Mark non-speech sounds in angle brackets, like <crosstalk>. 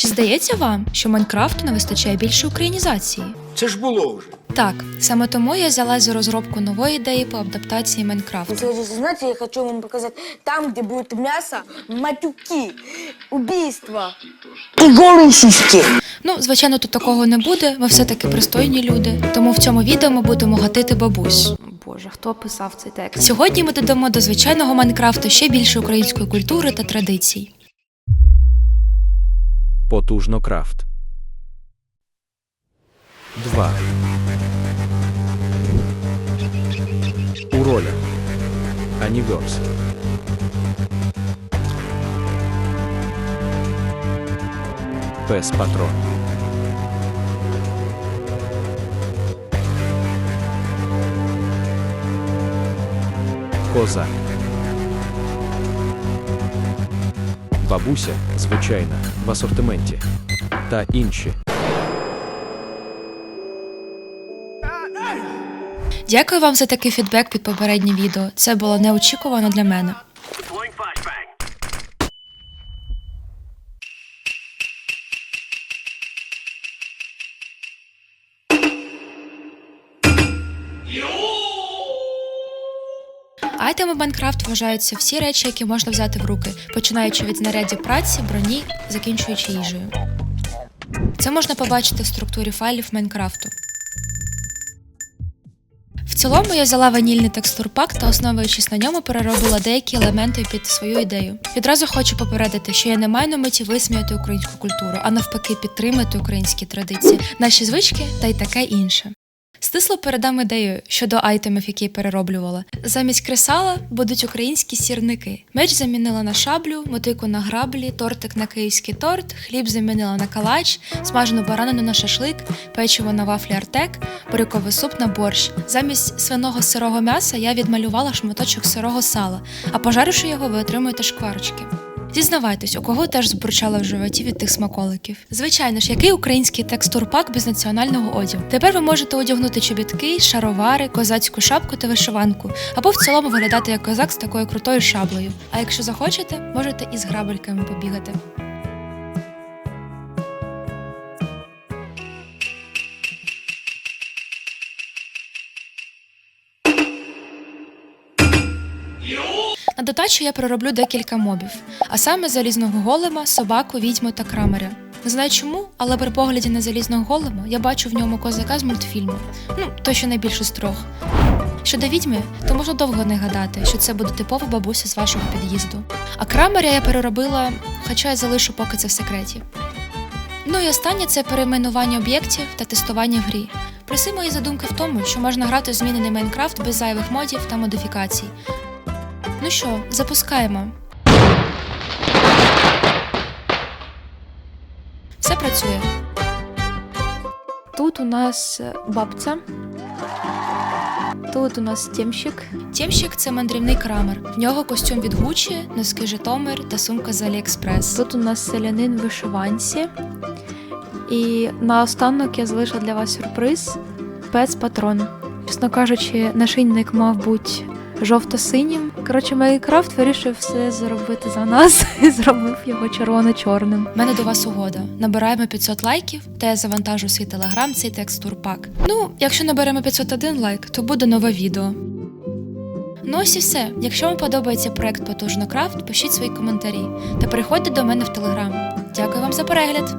Чи здається вам, що Майнкрафту не вистачає більше українізації? Це ж було вже. Так, саме тому я взялась за розробку нової ідеї по адаптації Майнкрафту. Знаете, я хочу вам показать, там, где будет мясо, матюки, убийства и голые сиськи. Ну, звичайно, тут такого не буде. Ми все-таки пристойні люди. Тому в цьому відео ми будемо гатити бабусь. Боже, хто писав цей текст? Сьогодні ми додамо до звичайного Майнкрафту ще більше української культури та традицій. Потужно крафт. 2. У ролях. Аніверс. Пес патрон. Коза. Бабуся, звичайна, в асортименті. Та інші. Дякую вам за такий фідбек під попереднє відео. Це було неочікувано для мене. Айтеми Майнкрафт вважаються всі речі, які можна взяти в руки, починаючи від знаряддя праці, броні, закінчуючи їжею. Це можна побачити в структурі файлів Майнкрафту. В цілому я взяла ванільний текстурпак та основуючись на ньому переробила деякі елементи під свою ідею. Відразу хочу попередити, що я не маю на меті висміяти українську культуру, а навпаки, підтримати українські традиції, наші звички та й таке інше. Стисло передам ідею щодо айтемів, які перероблювала. Замість кресала будуть українські сірники. Меч замінила на шаблю, мотику на граблі, тортик на київський торт, хліб замінила на калач, смажену баранину на шашлик, печиво на вафлі артек, буряковий суп на борщ. Замість свиного сирого м'яса я відмалювала шматочок сирого сала, а пожаривши його, ви отримуєте шкварочки. Дізнавайтесь, у кого теж збурчало в животі від тих смаколиків. Звичайно ж, який український текстурпак без національного одягу. Тепер ви можете одягнути чобітки, шаровари, козацьку шапку та вишиванку, або в цілому виглядати як козак з такою крутою шаблею. А якщо захочете, можете і з грабельками побігати. На додачу я пророблю декілька мобів, а саме залізного голема, собаку, відьму та крамаря. Не знаю чому, але при погляді на залізного голема я бачу в ньому козака з мультфільму. Ну, той, що найбільше з трьох. Щодо відьми, то можна довго не гадати, що це буде типова бабуся з вашого під'їзду. А крамаря я переробила, хоча я залишу поки це в секреті. Ну і останнє це перейменування об'єктів та тестування в грі. Приси мої задумки в тому, що можна грати в змінений Майнкрафт без зайвих модів та модифікацій. Ну що, запускаємо. Все працює. Тут у нас е, бабця. Тут у нас тємщик. Тємщик це мандрівний крамер. В нього костюм від Гуччі, носки Житомир та сумка з Аліекспрес. Тут у нас селянин в вишиванці. І наостанок я залишила для вас сюрприз пец патрон. Чесно кажучи, нашийник мав бути жовто-синім. Коротше, Майнкрафт вирішив все зробити за нас <laughs> і зробив його червоно-чорним. У мене до вас угода. Набираємо 500 лайків, та я завантажу свій телеграм цей текстурпак. Ну, якщо наберемо 501 лайк, то буде нове відео. Ну ось і все. Якщо вам подобається проект Потужно Крафт, пишіть свої коментарі та приходьте до мене в телеграм. Дякую вам за перегляд!